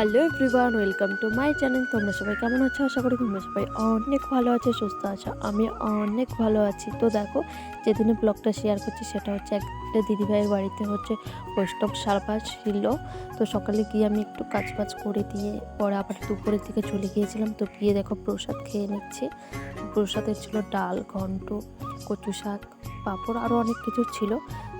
Hello everyone, welcome to my channel. তোমরা সবাই কেমন আছো? আশা করি তোমরা সবাই অনেক ভালো আছো, সুস্থ আছো। আমি অনেক ভালো আছি। তো দেখো, যেদিনে ব্লগটা শেয়ার করছি, সেটা হচ্ছে একটা দিদিভাইয়ের বাড়িতে হচ্ছে বৈষ্ণব সারপা ছিল। তো সকালে গিয়ে আমি একটু কাজ বাজ করে দিয়ে পরে আবার দুপুরের দিকে চলে গিয়েছিলাম। তো গিয়ে দেখো প্রসাদ খেয়ে নিচ্ছি। প্রসাদের ছিল ডাল, ঘন্ট, কচু শাক পাঁপড় আরও অনেক কিছু ছিল।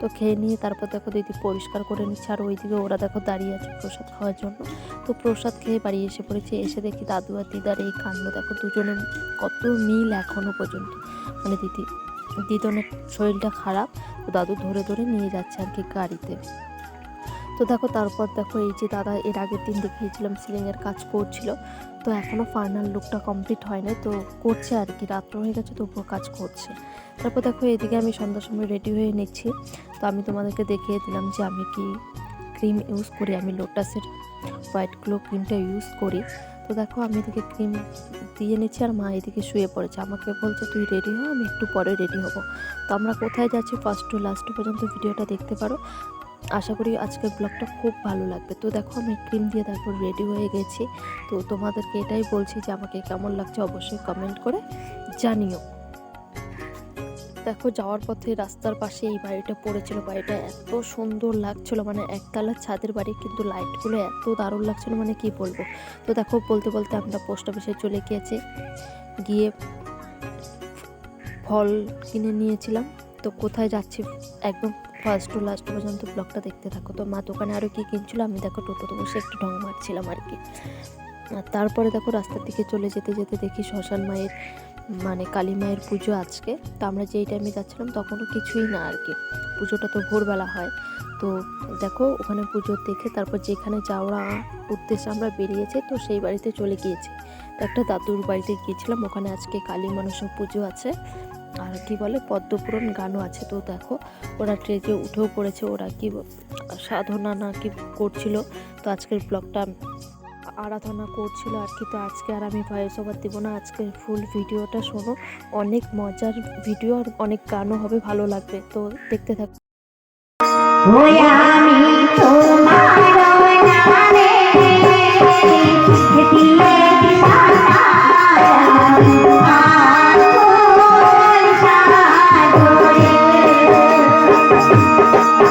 তো খেয়ে নিয়ে তারপর দেখো দিদি পরিষ্কার করে নিচ্ছে আর ওইদিকে ওরা দেখো দাঁড়িয়ে আছে প্রসাদ খাওয়ার জন্য। তো প্রসাদ খেয়ে বাড়ি এসে পড়েছে। এসে দেখি দাদু আর দিদার এই কাণ্ড দেখো দুজনে কত মিল এখনও পর্যন্ত। মানে দিদি দিদি দিদনের শরীরটা খারাপ। দাদু ধরে ধরে নিয়ে যাচ্ছে আর কি গাড়িতে। তো দেখো, তারপর দেখো এই যে দাদা এর আগের দিন দেখিয়েছিলাম সিলিংয়ের কাজ করছিল। তো এখনও ফাইনাল লুকটা কমপ্লিট হয় নাই, তো করছে আর কি, রাত্র হয়ে গেছে, তবুও কাজ করছে। তারপর দেখো এদিকে আমি সন্ধ্যার সময় রেডি হয়ে নিচ্ছি। তো আমি তোমাদেরকে দেখিয়ে দিলাম যে আমি কি ক্রিম ইউজ করি, আমি লোটাসের হোয়াইট গ্লো ক্রিমটা ইউজ করি। তো দেখো আমি এদিকে ক্রিম দিয়ে নিচ্ছি আর মা এদিকে শুয়ে পড়েছে। আমাকে বলছে, তুই রেডি হ, আমি একটু পরে রেডি হব। তো আমরা কোথায় যাচ্ছি ফার্স্ট টু লাস্ট পর্যন্ত ভিডিওটা দেখতে পারো। আশা করি আজকের ব্লগটা খুব ভালো লাগবে। তো দেখো, আমি ক্রিম দিয়ে তারপর রেডি হয়ে গেছি। তো তোমাদেরকে এটাই বলছি যে আমাকে কেমন লাগছে অবশ্যই কমেন্ট করে জানিও। দেখো, যাওয়ার পথে রাস্তার পাশে এই বাড়িটা পড়েছিল। বাড়িটা এত সুন্দর লাগছিল মানে একতলা ছাদের বাড়ি, কিন্তু লাইটগুলো এত দারুণ লাগছিল মানে কি বলব? তো দেখো, বলতে বলতে আমরা পোস্ট অফিসে চলে গিয়েছি। গিয়ে ফল কিনে নিয়েছিলাম। তো কোথায় যাচ্ছি? একদম ফার্স্ট টু লাস্ট পর্যন্ত ব্লগটা দেখতে থাকো। তো মা দোকানে আরও কী কিনছিল আমি দেখো টোটোতে বসে একটু ঢং মারছিলাম আর কি। আর তারপরে দেখো রাস্তার দিকে চলে যেতে যেতে দেখি শ্মশান মায়ের মানে কালী মায়ের পুজো আজকে। তো আমরা যেই টাইমে যাচ্ছিলাম তখনও কিছুই না আর কি। পুজোটা তো ভোরবেলা হয়। তো দেখো ওখানে পুজো দেখে তারপর যেখানে যাওয়া উদ্দেশ্যে আমরা বেরিয়েছি তো সেই বাড়িতে চলে গিয়েছি। তো একটা দাদুর বাড়িতে গিয়েছিলাম। ওখানে আজকে কালী মানুষ পুজো আছে। আর কি বলে পদ্মপুরণ গানও আছে। তো দেখো, ওরা ট্রেজে উঠেও পড়েছে, ওরা কি সাধনা না কি করছিল। তো আজকের ব্লগটা আরাধনা করছিল আর কি। তো আজকে আর আমি ভয়েস ওভার দেবো না, আজকে ফুল ভিডিওটা শোনো। অনেক মজার ভিডিও আর অনেক গানও হবে, ভালো লাগবে। তো দেখতে থাকো। আমি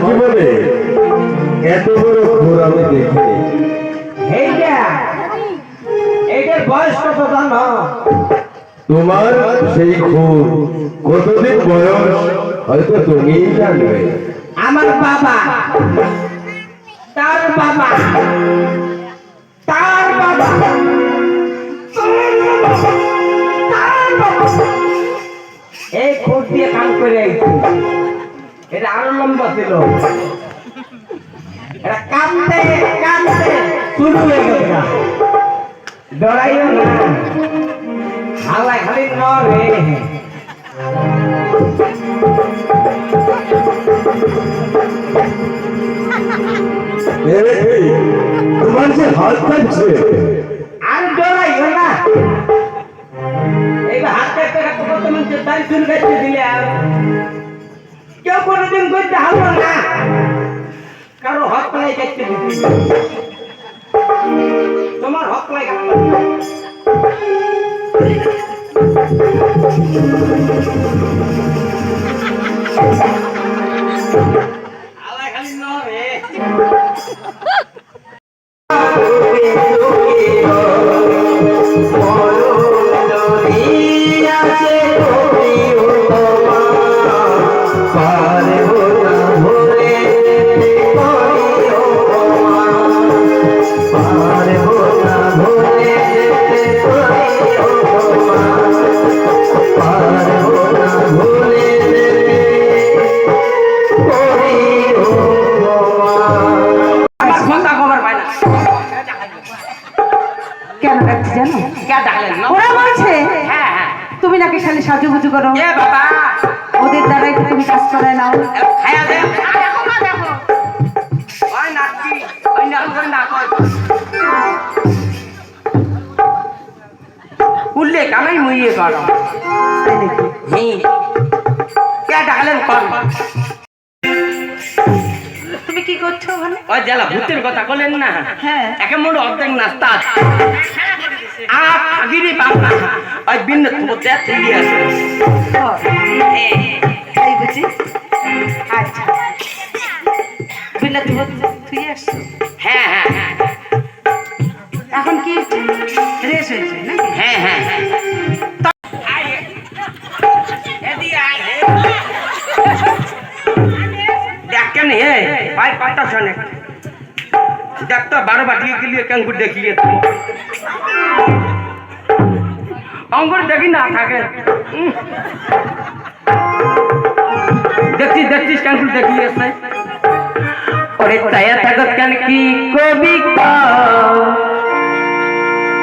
জীবনে এত বড় ঘোর আমি দেখিনি এইটার বয়স কত জানো তোমার সেই ঘোর কতদিন বয়স? হয়তো তুমিই জানবে। আমার বাবা তার বাবা তার বাবা তার বাবা। এই খোঁজ দিয়ে কাম করে আইছি। এটা আরও লম্বা ছিল। এটা কাঁদতে কাঁদতে শুরু হয়ে গেছে ডরাইও না। হাওয়ায় খালি নরে তোমার যে হাত থাকছে আর ডরাইও না। এই হাত কাটতে কাটতে কত মানুষের তাই চুল কাটতে দিলে আর কোনোদিন করতে হবে না। কারও হক নাই দেখতে তোমার হক নাই আলাই কেন? ডাকছি জানো ওরা বলছে হ্যাঁ হ্যাঁ। তুমি নাকি খালি সাজুগুজু করো? বাবা। ওদের দ্বারাই তো তুমি কাজ করে নাও। এ খায়া দে ওই নাকি ওই নাকি ওই না কই উল্লে কামাই মুইয়ে করো তাই কে ডাকলেন কোন তুমি কি করছ ওখানে? ওই জেলা ভূতের কথা বলেন না। হ্যাঁ। একে মোড় অর্ধেক নাস্তা আ আগিরি বাংলা ওই বিন্ন তোমার আছে। বুঝি আচ্ছা। বিলাতি তুই আসছো হ্যাঁ হ্যাঁ হ্যাঁ এখন কি রেস হয়েছে নাকি? হ্যাঁ হ্যাঁ হ্যাঁ। দেখেন হে ভাই পাতা শোনে। দেখ তো বারো বাটি গেলিয়ে কেঙ্গুর দেখিয়ে অঙ্গুর দেখি না থাকে। দেখছিস দেখছিস কেঙ্গুর দেখিয়েছে ওরে তাইয়া থাকত কেন কি কবি?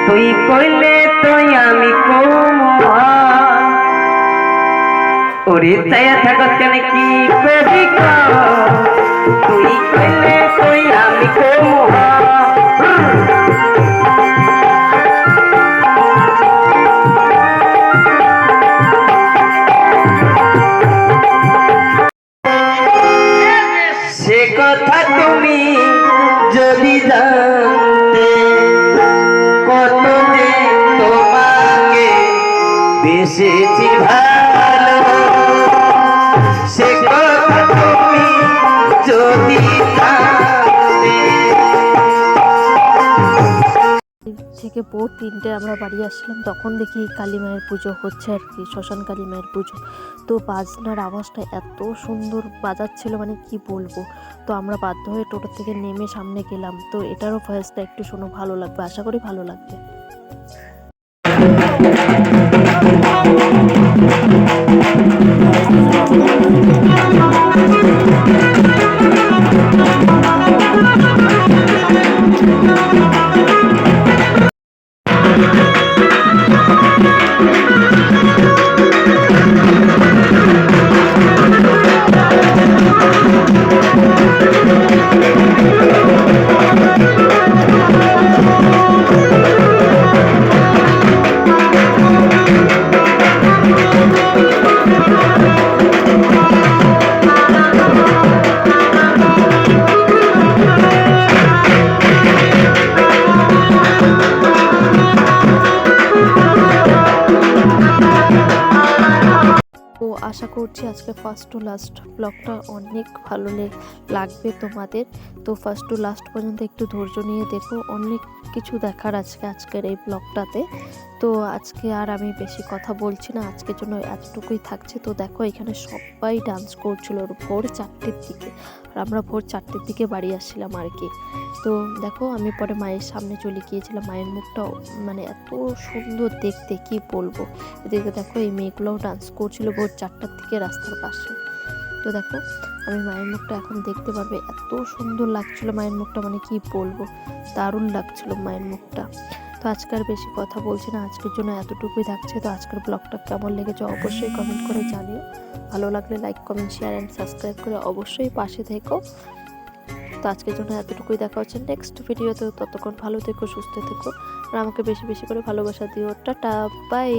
তুই কইলে তুই আমি কৌমা ওরে তাইয়া থাকত কেন কি কবি? তুই কইলে তুই আমি কৌমা বেসেছি ভালো। সে কথা তুমি যদি থেকে ভোর তিনটে আমরা বাড়ি আসলাম, তখন দেখি কালী মায়ের পুজো হচ্ছে আর কি, শ্মশান কালী মায়ের পুজো। তো বাজনার আওয়াজটা এত সুন্দর বাজাচ্ছিল মানে কি বলব। তো আমরা বাধ্য হয়ে টোটো থেকে নেমে সামনে গেলাম। তো এটারও ভয়েসটা একটু শোনো, ভালো লাগবে, আশা করি ভালো লাগবে। Thank you. আশা করছি আজকে ফার্স্ট টু লাস্ট ব্লগটা অনেক ভালো লাগবে তোমাদের। তো ফার্স্ট টু লাস্ট পর্যন্ত একটু ধৈর্য নিয়ে দেখো, অনেক কিছু দেখার আজকে, আজকের এই ব্লগটাতে তো আজকে আর আমি বেশি কথা বলছি না, আজকের জন্য এতটুকুই থাকছে। তো দেখো, এখানে সবাই ডান্স করছিল ভোর চারটের দিকে। আর আমরা ভোর চারটের দিকে বাড়ি আসছিলাম আর কি। তো দেখো, আমি পরে মায়ের সামনে চলে গিয়েছিলাম। মায়ের মুখটাও মানে এত সুন্দর দেখতে, কি বলব? এদিকে দেখো, এই মেয়েগুলোও ডান্স করছিল ভোর চারটার দিকে রাস্তার পাশে। তো দেখো, আমি মায়ের মুখটা এখন দেখতে পারবে। এত সুন্দর লাগছিল মায়ের মুখটা মানে কি বলব? দারুণ লাগছিল মায়ের মুখটা। তো আজকের বেশি কথা বলছি না। আজকের জন্য এতটুকুই থাকছে। তো আজকের ব্লগটা কেমন লেগেছে অবশ্যই কমেন্ট করে জানিও। ভালো লাগলে like comment share and subscribe করে অবশ্যই পাশে থেকো। তো আজকের জন্য এতটুকুই দেখা হচ্ছে নেক্সট ভিডিওতে ততক্ষণ ভালো থেকো, সুস্থ থেকো। আর আমাকে বেশি বেশি করে ভালোবাসা দিও। Tata bye